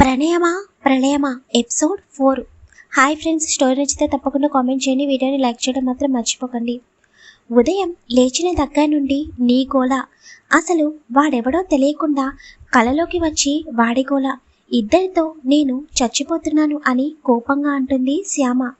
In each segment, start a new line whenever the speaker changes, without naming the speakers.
ప్రణయమా? ప్రళయమా? Episode four. Hi friends story నచ్చితే తప్పకుండా comment చేయండి వీడియోని లైక్ చేయడం మాత్రం మర్చిపోకండి. ఉదయం లేచిన దగ్గర నుండి నీ గోల. అసలు వాడెవడో తెలియకుండా కలలోకి వచ్చి వాడి గోల. ఇద్దరితో నేను చచ్చిపోతున్నాను అని కోపంగా అంటుంది శ్యామ.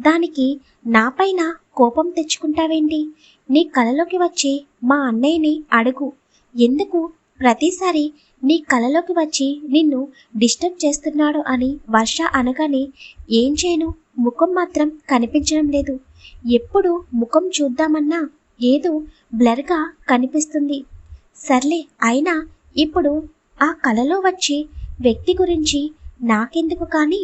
దానికి నాపైన కోపం తెచ్చుకుంటావేంటి? నీ కలలోకి వచ్చి మా అన్నయ్యని అడుగు. ఎందుకు? ప్రతిసారి నీ కలలోకి వచ్చి నిన్ను డిస్టర్బ్ చేస్తున్నాడు అని వర్ష అనగానే ఏం చేయను? ముఖం మాత్రం కనిపించడం లేదు. ఎప్పుడు ముఖం చూద్దామన్నా ఏదో బ్లర్గా కనిపిస్తుంది. సర్లే అయినా ఇప్పుడు ఆ కలలో వచ్చే వ్యక్తి గురించి నాకెందుకు కానీ?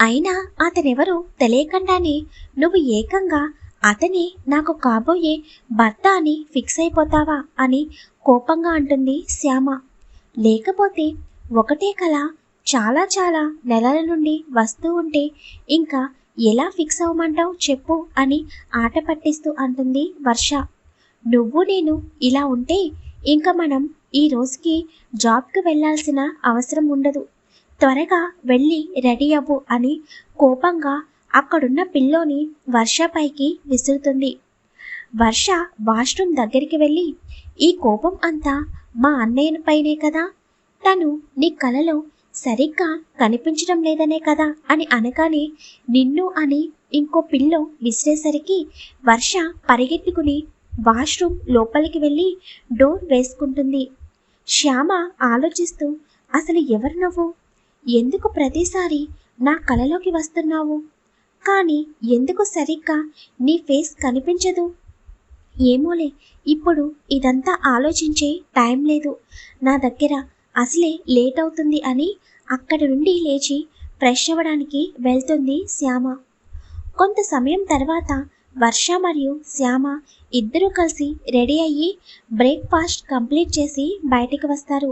అయినా అతనెవరో తెలియకుండానే నువ్వు ఏకంగా అతనే నాకు కాబోయే భర్త అని ఫిక్స్ అయిపోతావా అని కోపంగా అంటుంది శ్యామ. లేకపోతే ఒకటే కళ చాలా చాలా నెలల నుండి వస్తూ ఉంటే ఇంకా ఎలా ఫిక్స్ అవ్వమంటావు చెప్పు అని ఆట పట్టిస్తూ అంటుంది వర్ష. నువ్వు నేను ఇలా ఉంటే ఇంకా మనం ఈ రోజుకి జాబ్కి వెళ్ళాల్సిన అవసరం ఉండదు. త్వరగా వెళ్ళి రెడీ అవ్వు అని కోపంగా అక్కడున్న పిల్లోని వర్షపైకి విసురుతుంది. వర్ష వాష్రూమ్ దగ్గరికి వెళ్ళి ఈ కోపం అంతా మా అన్నయ్య పైనే కదా? తను నీ కలలో సరిగ్గా కనిపించడం లేదనే కదా? అని అనగానే నిన్ను అని ఇంకో పిల్లో విసిరేసరికి వర్ష పరిగెత్తుకుని వాష్రూమ్ లోపలికి వెళ్ళి డోర్ వేసుకుంటుంది. శ్యామ ఆలోచిస్తూ అసలు ఎవరు నువ్వు? ఎందుకు ప్రతిసారి నా కలలోకి వస్తున్నావు? కానీ ఎందుకు సరిగ్గా నీ ఫేస్ కనిపించదు? ఏమోలే ఇప్పుడు ఇదంతా ఆలోచించే టైం లేదు. నా దగ్గర అసలే లేట్ అవుతుంది అని అక్కడి నుండి లేచి ఫ్రెష్ అవ్వడానికి వెళ్తుంది శ్యామ. కొంత సమయం తర్వాత వర్ష మరియు శ్యామ ఇద్దరూ కలిసి రెడీ అయ్యి బ్రేక్ఫాస్ట్ కంప్లీట్ చేసి బయటికి వస్తారు.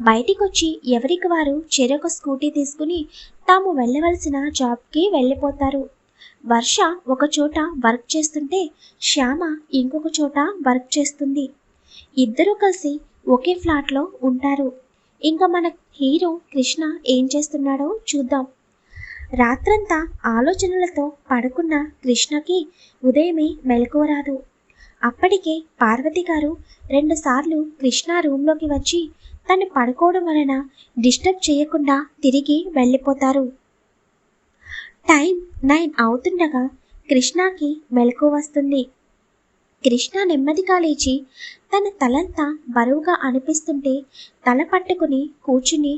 బయటికి వచ్చి ఎవరికి వారు చెరొక స్కూటీ తీసుకుని తాము వెళ్ళవలసిన జాబ్కి వెళ్ళిపోతారు. వర్ష ఒకచోట వర్క్ చేస్తుంటే శ్యామ ఇంకొక చోట వర్క్ చేస్తుంది. ఇద్దరూ కలిసి ఒకే ఫ్లాట్లో ఉంటారు. ఇంకా మన హీరో కృష్ణ ఏం చేస్తున్నాడో చూద్దాం. రాత్రంతా ఆలోచనలతో పడుకున్న కృష్ణకి ఉదయమే మెలకువరాదు అప్పటికే పార్వతి గారు రెండుసార్లు కృష్ణ రూమ్లోకి వచ్చి తను పడుకోవడం వలన డిస్టర్బ్ చేయకుండా తిరిగి వెళ్ళిపోతారు. టైం నైన్ అవుతుండగా కృష్ణకి మెలకు వస్తుంది. కృష్ణ నెమ్మదిగా లేచి తన తలంతా బరువుగా అనిపిస్తుంటే తల పట్టుకుని కూర్చుని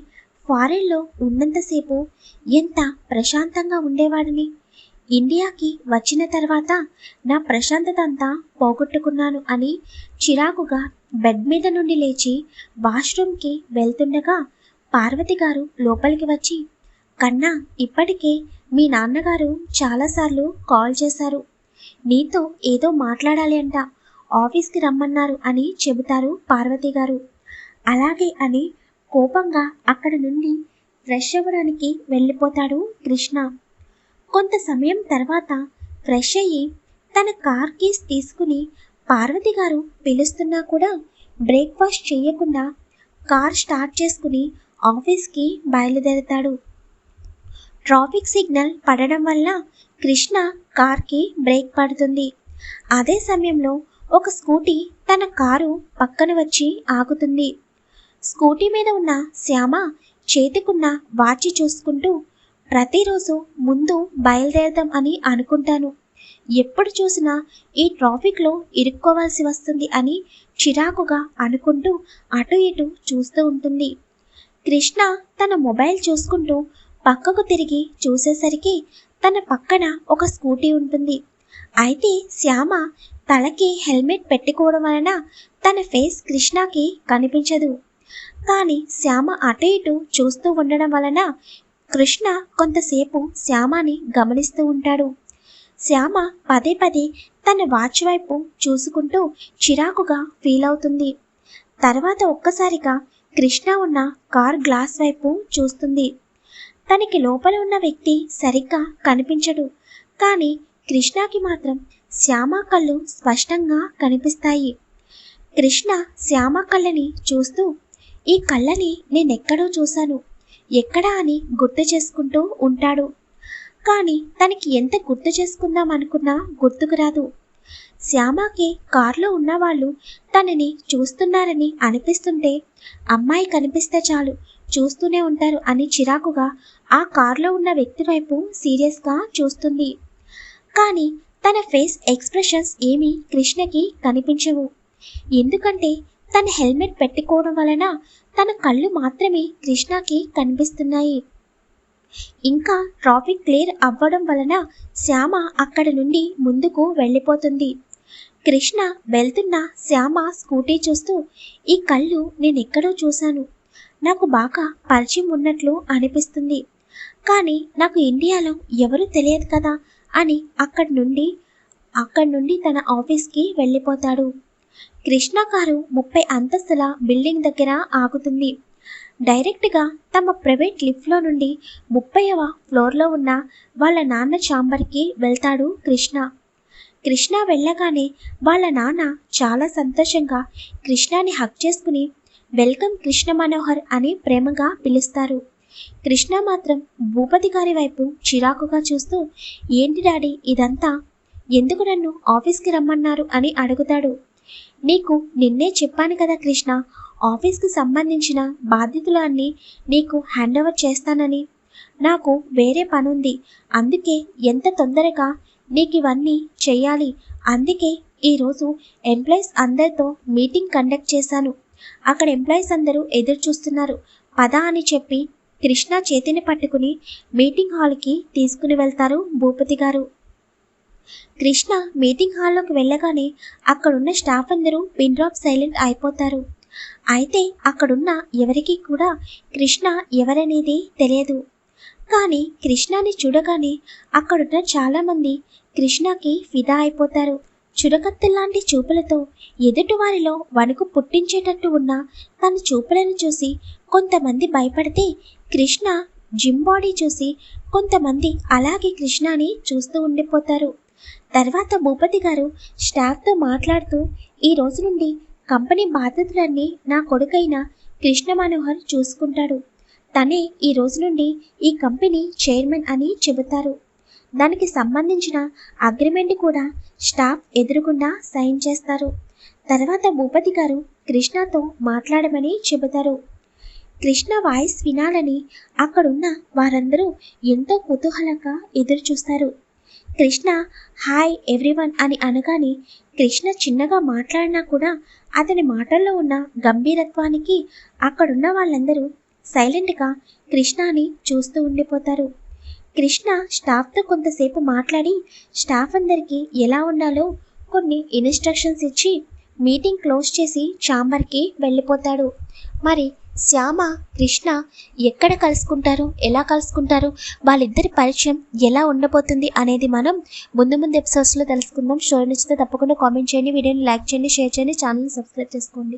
ఫారెన్లో ఉన్నంతసేపు ఎంత ప్రశాంతంగా ఉండేవాడిని. ఇండియాకి వచ్చిన తర్వాత నా ప్రశాంతత అంతా పోగొట్టుకున్నాను అని చిరాకుగా బెడ్ మీద నుండి లేచి వాష్రూమ్కి వెళ్తుండగా పార్వతి గారు లోపలికి వచ్చి కన్నా ఇప్పటికే మీ నాన్నగారు చాలాసార్లు కాల్ చేశారు. నీతో ఏదో మాట్లాడాలి అంట. ఆఫీస్కి రమ్మన్నారు అని చెబుతారు పార్వతి గారు. అలాగే అని కోపంగా అక్కడ నుండి ఫ్రెష్ అవ్వడానికి వెళ్ళిపోతాడు కృష్ణ. కొంత సమయం తర్వాత ఫ్రెష్ అయ్యి తన కార్ కీస్ తీసుకుని పార్వతి గారు పిలుస్తున్నా కూడా బ్రేక్ఫాస్ట్ చేయకుండా కార్ స్టార్ట్ చేసుకుని ఆఫీస్కి బయలుదేరతాడు. ట్రాఫిక్ సిగ్నల్ పడడం వల్ల కృష్ణ కార్కి బ్రేక్ పడుతుంది. అదే సమయంలో ఒక స్కూటీ తన కారు పక్కన వచ్చి ఆగుతుంది. స్కూటీ మీద ఉన్న శ్యామ చేతికున్న వాచి చూసుకుంటూ ప్రతిరోజు ముందు బయలుదేరదాం అని అనుకుంటాను. ఎప్పుడు చూసినా ఈ ట్రాఫిక్లో ఇరుక్కోవాల్సి వస్తుంది అని చిరాకుగా అనుకుంటూ అటు ఇటు చూస్తూ ఉంటుంది. కృష్ణ తన మొబైల్ చూసుకుంటూ పక్కకు తిరిగి చూసేసరికి తన పక్కన ఒక స్కూటీ ఉంటుంది. అయితే శ్యామ తలకి హెల్మెట్ పెట్టుకోవడం వలన తన ఫేస్ కృష్ణకి కనిపించదు. కానీ శ్యామ అటు ఇటు చూస్తూ ఉండడం వలన కృష్ణ కొంతసేపు శ్యామని గమనిస్తూ ఉంటాడు. శ్యామ పదే పదే తన వాచ్ వైపు చూసుకుంటూ చిరాకుగా ఫీల్ అవుతుంది. తర్వాత ఒక్కసారిగా కృష్ణ ఉన్న కార్ గ్లాస్ వైపు చూస్తుంది. తనకి లోపల ఉన్న వ్యక్తి సరిగ్గా కనిపించడు. కానీ కృష్ణకి మాత్రం శ్యామ కళ్ళు స్పష్టంగా కనిపిస్తాయి. కృష్ణ శ్యామ కళ్ళని చూస్తూ ఈ కళ్ళని నేనెక్కడో చూశాను. ఎక్కడా అని గుర్తు చేసుకుంటూ ఉంటాడు. కానీ తనకి ఎంత గుర్తు చేసుకుందాం అనుకున్నా గుర్తుకు రాదు. శ్యామకి కారులో ఉన్నవాళ్ళు తనని చూస్తున్నారని అనిపిస్తుంటే అమ్మాయి కనిపిస్తే చాలు. చూస్తూనే ఉంటారు అని చిరాకుగా ఆ కారులో ఉన్న వ్యక్తి వైపు సీరియస్గా చూస్తుంది. కానీ తన ఫేస్ ఎక్స్ప్రెషన్స్ ఏమీ కృష్ణకి కనిపించవు. ఎందుకంటే తన హెల్మెట్ పెట్టుకోవడం వలన తన కళ్ళు మాత్రమే కృష్ణకి కనిపిస్తున్నాయి. ఇంకా ట్రాఫిక్ క్లియర్ అవ్వడం వలన శ్యామ అక్కడ నుండి ముందుకు వెళ్ళిపోతుంది. కృష్ణ వెళ్తున్న శ్యామ స్కూటీ చూస్తూ ఈ కళ్ళు నేనెక్కడో చూశాను. నాకు బాగా పరిచయం ఉన్నట్లు అనిపిస్తుంది. కానీ నాకు ఇండియాలో ఎవరు తెలియదు కదా అని అక్కడి నుండి అక్కడి నుండి తన ఆఫీస్కి వెళ్ళిపోతాడు. కృష్ణ కారు ముప్పై అంతస్తుల బిల్డింగ్ దగ్గర ఆగుతుంది. డైరెక్ట్గా తమ ప్రైవేట్ లిఫ్ట్లో నుండి ముప్పైవ ఫ్లోర్లో ఉన్న వాళ్ళ నాన్న ఛాంబర్కి వెళ్తాడు కృష్ణ. కృష్ణ వెళ్ళగానే వాళ్ళ నాన్న చాలా సంతోషంగా కృష్ణాని హక్ చేసుకుని వెల్కమ్ కృష్ణ మనోహర్ అని ప్రేమగా పిలుస్తారు. కృష్ణ మాత్రం భూపతి గారి వైపు చిరాకుగా చూస్తూ ఏంటి డాడీ ఇదంతా? ఎందుకు నన్ను ఆఫీస్కి రమ్మన్నారు? అని అడుగుతాడు. నీకు నిన్నే చెప్పాను కదా కృష్ణ ఆఫీస్కి సంబంధించిన బాధ్యతలు అన్నీ నీకు హ్యాండ్ ఓవర్ చేస్తానని. నాకు వేరే పనుంది అందుకే ఎంత తొందరగా నీకు ఇవన్నీ చెయ్యాలి. అందుకే ఈరోజు ఎంప్లాయీస్ అందరితో మీటింగ్ కండక్ట్ చేశాను. అక్కడ ఎంప్లాయీస్ అందరూ ఎదురు చూస్తున్నారు. పద అని చెప్పి కృష్ణ చేతిని పట్టుకుని మీటింగ్ హాల్కి తీసుకుని వెళ్తారు భూపతి గారు. కృష్ణ మీటింగ్ హాల్లోకి వెళ్ళగానే అక్కడున్న స్టాఫ్ అందరూ పిన్ డ్రాప్ సైలెంట్ అయిపోతారు. అయితే అక్కడున్న ఎవరికి కూడా కృష్ణ ఎవరనేది తెలియదు. కానీ కృష్ణని చూడగానే అక్కడున్న చాలామంది కృష్ణకి ఫిదా అయిపోతారు. చురకత్తెల్లాంటి చూపులతో ఎదుటివారిలో వణుకు పుట్టించేటట్టు ఉన్న తన చూపులను చూసి కొంతమంది భయపడితే కృష్ణ జిమ్ బాడీ చూసి కొంతమంది అలాగే కృష్ణని చూస్తూ ఉండిపోతారు. తర్వాత భూపతి గారు స్టాఫ్తో మాట్లాడుతూ ఈ రోజు నుండి కంపెనీ బాధ్యతలన్నీ నా కొడుకైన కృష్ణ మనోహర్ చూసుకుంటాడు. తనే ఈ రోజు నుండి ఈ కంపెనీ చైర్మన్ అని చెబుతారు. దానికి సంబంధించిన అగ్రిమెంట్ కూడా స్టాఫ్ ఎదురుగుండా సైన్ చేస్తారు. తర్వాత భూపతి గారు కృష్ణతో మాట్లాడమని చెబుతారు. కృష్ణ వాయిస్ వినాలని అక్కడున్న వారందరూ ఎంతో కుతూహలంగా ఎదురు చూస్తారు కృష్ణ హాయ్ ఎవ్రీవన్ అని అనగానే కృష్ణ చిన్నగా మాట్లాడినా కూడా అతని మాటల్లో ఉన్న గంభీరత్వానికి అక్కడున్న వాళ్ళందరూ సైలెంట్గా కృష్ణాని చూస్తూ ఉండిపోతారు. కృష్ణ స్టాఫ్తో కొంతసేపు మాట్లాడి స్టాఫ్ అందరికీ ఎలా ఉండాలో కొన్ని ఇన్స్ట్రక్షన్స్ ఇచ్చి మీటింగ్ క్లోజ్ చేసి ఛాంబర్కి వెళ్ళిపోతాడు. మరి శ్యామ కృష్ణ ఎక్కడ కలుసుకుంటారు ఎలా కలుసుకుంటారు వాళ్ళిద్దరి పరిచయం ఎలా ఉండబోతుంది అనేది మనం ముందు ముందు ఎపిసోడ్స్లో తెలుసుకుందాం. షో నచ్చితే తప్పకుండా కామెంట్ చేయండి వీడియోని లైక్ చేయండి షేర్ చేయండి ఛానల్ని సబ్స్క్రైబ్ చేసుకోండి.